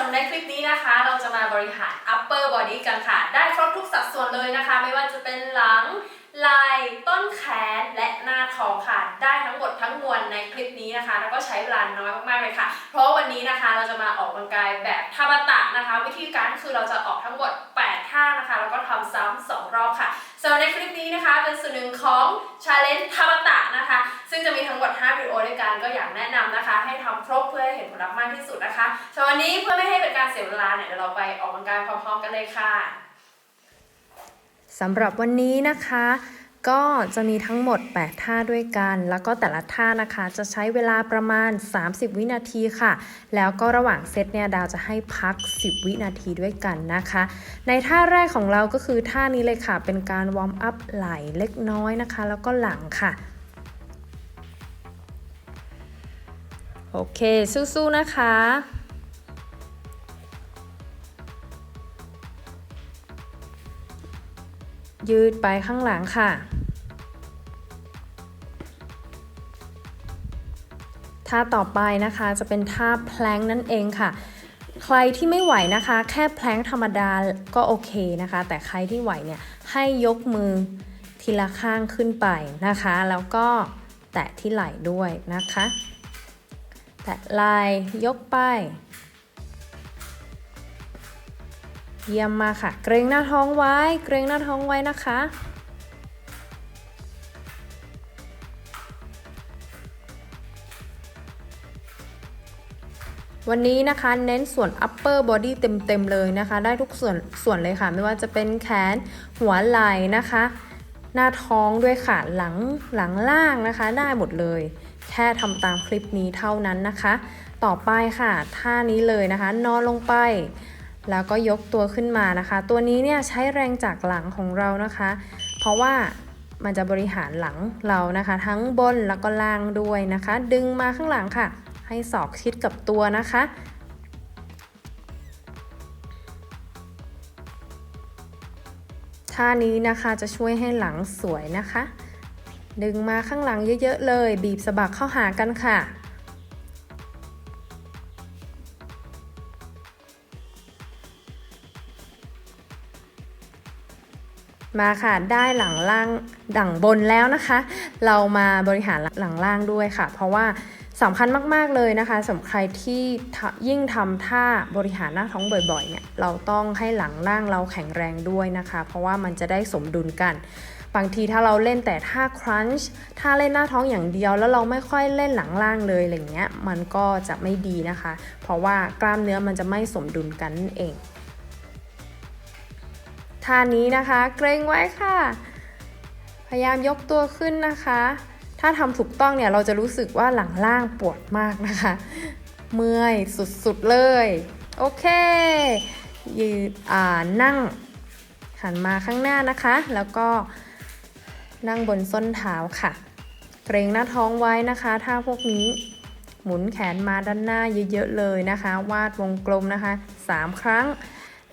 สำหรับในคลิปนี้นะคะ เราจะมาบริหาร upper body กันค่ะ ได้ครบทุกสัดส่วนเลยนะคะ ไม่ว่าจะเป็นหลังไหล่ต้นแขนและหน้าท้องค่ะ ได้ทั้งหมดทั้งมวลในคลิปนี้นะคะ แล้วก็ใช้เวลาน้อยมากๆเลยค่ะ เพราะวันนี้นะคะเราจะมาออกกำลังกายแบบทาบาตะนะคะ วิธีการคือเราจะออกทั้งหมด 8 ท่านะคะ แล้วก็ทำซ้ำสองรอบค่ะ สำหรับในคลิปนี้นะคะเป็นส่วนหนึ่งของ challenge ทาบตะนะคะ ซึ่งจะมีทั้งหมด5วิดีโอด้วยกันก็อยากแนะนำนะคะ ให้ทำครบเพื่อให้เห็นผลลัพธ์มากที่สุดนะคะสำหรับวันนี้เพื่อไม่ให้เป็นการเสียเวลาเนี่ยเดี๋ยวเราไปออกกำลังกายพร้อมๆกันเลยค่ะสำหรับวันนี้นะคะ ก็จะมีทั้งหมด 8 ท่าด้วยกัน แล้วก็แต่ละท่านะคะจะใช้เวลาประมาณ 30 วินาทีค่ะ แล้วก็ระหว่างเซตเนี่ยดาวจะให้พัก 10 วินาทีด้วยกันนะคะ ในท่าแรกของเราก็คือท่านี้เลยค่ะ เป็นการวอร์มอัพไหล่เล็กน้อยนะคะ แล้วก็หลังค่ะโอเค สู้ๆนะคะ ยืดไปข้างหลังค่ะ ท่าต่อไปนะคะจะเป็นท่าแพลงนั่นเองค่ะ ใครที่ไม่ไหวนะคะ แค่แพลงธรรมดาก็โอเคนะคะ แต่ใครที่ไหวเนี่ยให้ยกมือทีละข้างขึ้นไปนะคะ แล้วก็แตะที่ไหล่ด้วยนะคะ แตะไหล่ยกไป เยี่ยมมากค่ะ เกรงหน้าท้องไว้ เกรงหน้าท้องไว้นะคะ วันนี้นะคะเน้นส่วน upper body เต็มๆเลยนะคะ ได้ทุกส่วนส่วนเลยค่ะ ไม่ว่าจะเป็นแขนหัวไหล่นะคะ หน้าท้องด้วยค่ะหลังหลังล่างนะคะ ได้หมดเลย แค่ทำตามคลิปนี้เท่านั้นนะคะ ต่อไปค่ะ ท่านี้เลยนะคะ นอนลงไป แล้วก็ยกตัวขึ้นมานะคะ ตัวนี้เนี่ยใช้แรงจากหลังของเรานะคะ เพราะว่ามันจะบริหารหลังเรานะคะ ทั้งบนแล้วก็ล่างด้วยนะคะ ดึงมาข้างหลังค่ะ ให้ศอกชิดกับตัวนะคะ ท่านี้นะคะจะช่วยให้หลังสวยนะคะ ดึงมาข้างหลังเยอะๆเลย บีบสะบักเข้าหากันค่ะ มาค่ะได้หลังล่างดั่งบนแล้วนะคะ เรามาบริหารหลังล่างด้วยค่ะ เพราะว่าสำคัญมาก ๆ เลยนะคะสำหรับใครที่ยิ่งทำท่าบริหารหน้าท้องบ่อยๆเนี่ยเราต้องให้หลังล่างเราแข็งแรงด้วยนะคะ เพราะว่ามันจะได้สมดุลกัน บางทีถ้าเราเล่นแต่ท่าครันช์ท่าเล่นหน้าท้องอย่างเดียวแล้วเราไม่ค่อยเล่นหลังล่างเลยอะไรเงี้ยมันก็จะไม่ดีนะคะ เพราะว่ากล้ามเนื้อมันจะไม่สมดุลกันนั่นเอง ท่านี้นะคะ เกรงไว้ค่ะ พยายามยกตัวขึ้นนะคะ ถ้าทำถูกต้องเนี่ยเราจะรู้สึกว่าหลังล่างปวดมากนะคะ เมื่อยสุดๆเลย โอเค ยืดอ่านั่งหันมาข้างหน้านะคะ แล้วก็นั่งบนส้นเท้าค่ะ เกรงหน้าท้องไว้นะคะถ้าพวกนี้หมุนแขนมาด้านหน้าเยอะๆเลยนะคะ วาดวงกลมนะคะ 3 ครั้ง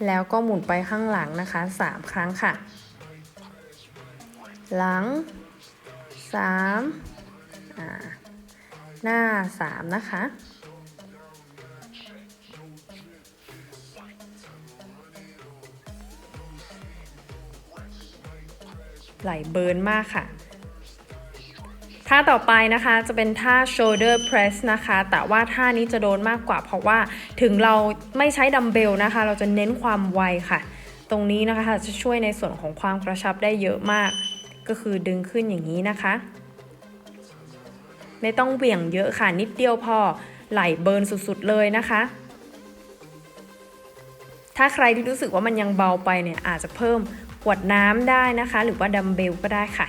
แล้วก็หมุนไปข้างหลังนะคะ 3 ครั้งค่ะ หลัง 3 หน้า 3 นะคะ ไหลเบิร์นมากค่ะ ท่าต่อไปนะคะจะเป็นท่า shoulder press นะคะ แต่ว่าท่านี้จะโดนมากกว่าเพราะว่าถึงเราไม่ใช้ดัมเบลนะคะ เราจะเน้นความไวค่ะ ตรงนี้นะคะจะช่วยในส่วนของความกระชับได้เยอะมาก ก็คือดึงขึ้นอย่างนี้นะคะ ไม่ต้องเหวี่ยงเยอะค่ะนิดเดียวพอไหลเบิร์นสุดๆเลยนะคะ ถ้าใครที่รู้สึกว่ามันยังเบาไปเนี่ยอาจจะเพิ่มขวดน้ำได้นะคะ หรือว่าดัมเบลก็ได้ค่ะ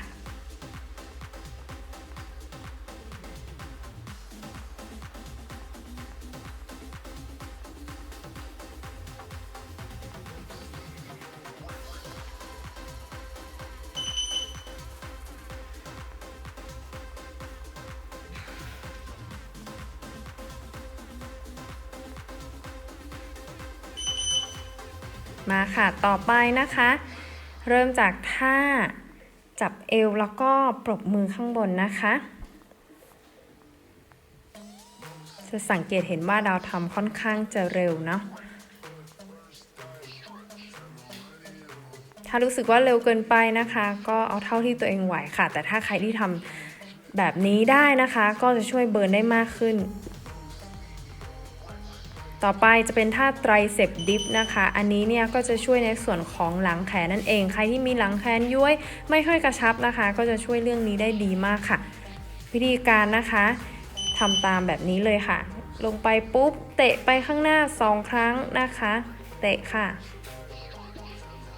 มาค่ะ ต่อไปนะคะ เริ่มจากท่าจับเอวแล้วก็ปรบมือข้างบนนะคะจะสังเกตเห็นว่าดาวทำค่อนข้างจะเร็วเนาะ ถ้ารู้สึกว่าเร็วเกินไปนะคะ ก็เอาเท่าที่ตัวเองไหวค่ะ แต่ถ้าใครที่ทำแบบนี้ได้นะคะ ก็จะช่วยเบิร์นได้มากขึ้น ต่อไปจะเป็นท่าไตรเซปดิฟนะคะ อันนี้เนี่ยก็จะช่วยในส่วนของหลังแขนนั่นเอง ใครที่มีหลังแขนย้วยไม่ค่อยกระชับนะคะ ก็จะช่วยเรื่องนี้ได้ดีมากค่ะ วิธีการนะคะทำตามแบบนี้เลยค่ะ ลงไปปุ๊บ เตะไปข้างหน้า 2 ครั้งนะคะ เตะค่ะ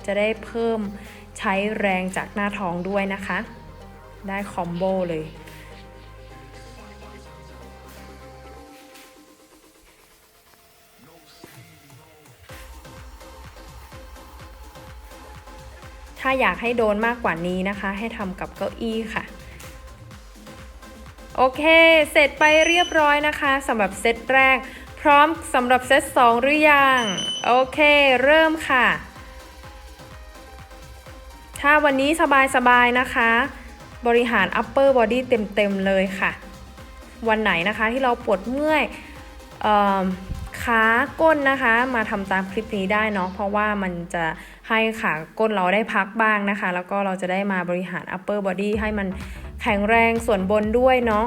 จะได้เพิ่มใช้แรงจากหน้าท้องด้วยนะคะ ได้คอมโบเลย ถ้าอยากให้โดนมากกว่านี้นะคะ ให้ทำกับเก้าอี้ค่ะ โอเค เสร็จไปเรียบร้อยนะคะสำหรับเซตแรก พร้อมสำหรับเซต2หรือยัง โอเค เริ่มค่ะ ถ้าวันนี้สบายๆนะคะ บริหาร upper body เต็มๆเลยค่ะ วันไหนนะคะที่เราปวดเมื่อยเอิ่มขาก้นนะคะ มาทำตามคลิปนี้ได้เนาะเพราะว่ามันจะ ให้ขาก้นเราได้พักบ้างนะคะ แล้วก็เราจะได้มาบริหาร upper body ให้มันแข็งแรงส่วนบนด้วยเนาะ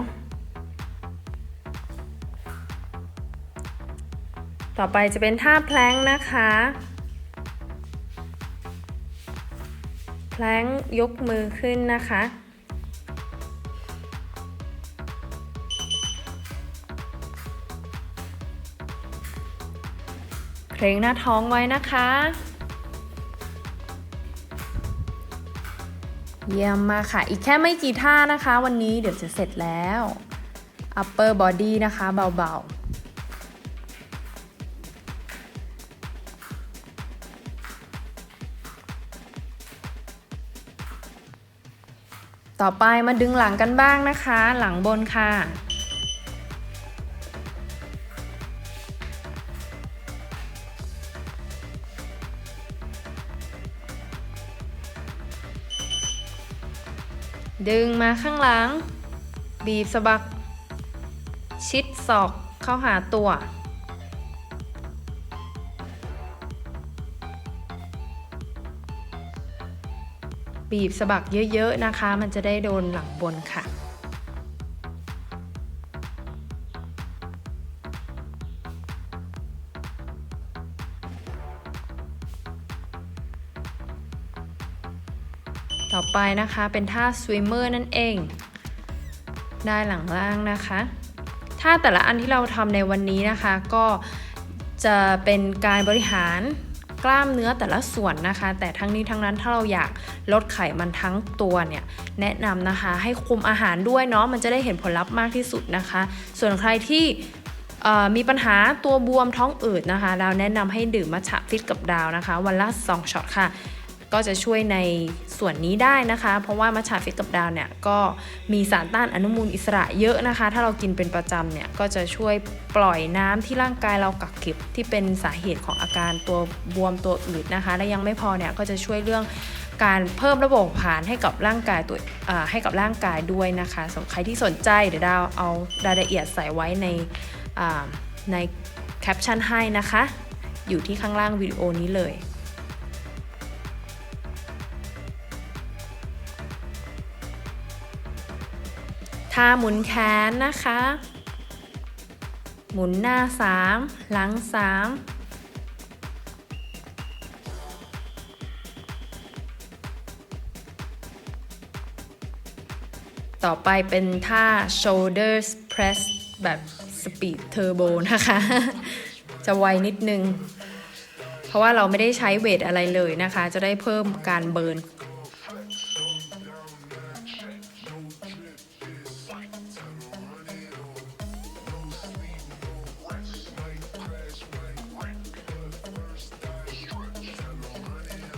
ต่อไปจะเป็นท่าแพลงนะคะ แพลงยกมือขึ้นนะคะ เครงหน้าท้องไว้นะคะ เยี่ยมมากค่ะ อีกแค่ไม่กี่ท่านะคะ วันนี้เดี๋ยวจะเสร็จแล้ว upper body นะคะเบาๆต่อไปมาดึงหลังกันบ้างนะคะ หลังบนค่ะ ดึงมาข้างหลัง บีบสะบัก ชิดศอกเข้าหาตัว บีบสะบักเยอะๆนะคะ มันจะได้โดนหลังบนค่ะ ไปนะคะ เป็นท่าสวิมเมอร์นั่นเอง ได้หลังล่างนะคะท่าแต่ละอันที่เราทำในวันนี้นะคะ ก็จะเป็นการบริหารกล้ามเนื้อแต่ละส่วนนะคะ แต่ทั้งนี้ทั้งนั้นถ้าเราอยากลดไขมันทั้งตัวเนี่ยแนะนำนะคะ ให้คุมอาหารด้วยเนาะมันจะได้เห็นผลลัพธ์มากที่สุดนะคะ ส่วนใครที่มีปัญหาตัวบวมท้องอืดนะคะเราแนะนำให้ดื่มมัทฉะฟิตกับดาวนะคะ วันละ 2ช็อตค่ะ ก็จะช่วยในส่วนนี้ได้นะคะ เพราะว่ามัชชาฟิตกับดาวเนี่ยก็มีสารต้านอนุมูลอิสระเยอะนะคะ ถ้าเรากินเป็นประจำเนี่ยก็จะช่วยปล่อยน้ำที่ร่างกายเรากักเก็บที่เป็นสาเหตุของอาการตัวบวมตัวอืดนะคะ และยังไม่พอเนี่ยก็จะช่วยเรื่องการเพิ่มระบบผาผลาญให้กับร่างกายตัวให้กับร่างกายด้วยนะคะสำหรับใครที่สนใจเดี๋ยวดาวเอารายละเอียดใส่ไว้ในในแคปชั่นให้นะคะ อยู่ที่ข้างล่างวิดีโอนี้เลย ท่าหมุนแขนนะคะ หมุนหน้า 3 หลัง 3 ต่อไปเป็นท่า shoulders press แบบ speed turbo นะคะ จะไวนิดนึง เพราะว่าเราไม่ได้ใช้เวทอะไรเลยนะคะ จะได้เพิ่มการเบิร์น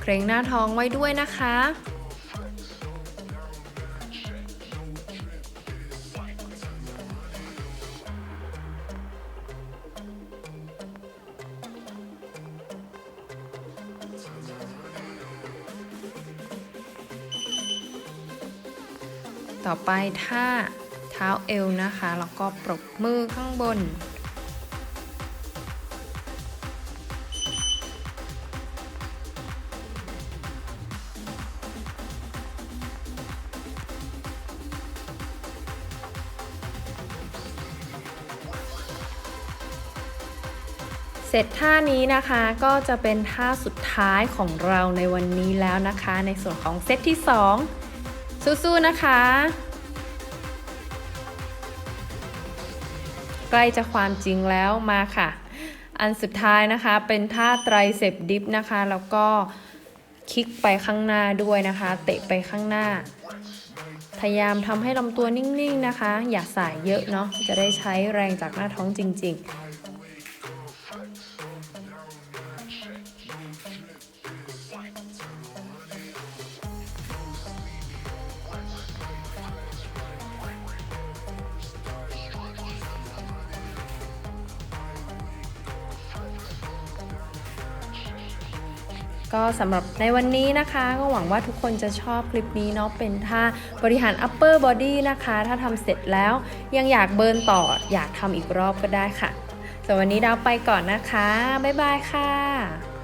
เครงหน้าท้องไว้ด้วยนะคะ ต่อไปท่าเท้าเอวนะคะ แล้วก็ปรบมือข้างบน ร็จท่านี้นะคะก็จะเป็นท่าสุดท้ายของเราในวันนี้แล้วนะคะ ในส่วนของเซตที่ 2 สู้ๆนะคะ ใกล้จะความจริงแล้วมาค่ะ อันสุดท้ายนะคะเป็นท่าไตรเสพดิฟนะคะ แล้วก็คลิกไปข้างหน้าด้วยนะคะ เตะไปข้างหน้า พยายามทำให้ลำตัวนิ่งๆนะคะ อย่าสายเยอะเนาะจะได้ใช้แรงจากหน้าท้องจริง ๆ ก็สำหรับในวันนี้นะคะ ก็หวังว่าทุกคนจะชอบคลิปนี้เนาะเป็นท่าบริหาร upper body นะคะ ถ้าทำเสร็จแล้วยังอยากเบิร์นต่ออยากทำอีกรอบก็ได้ค่ะสำหรับวันนี้ดาวไปก่อนนะคะ บ๊ายบายค่ะ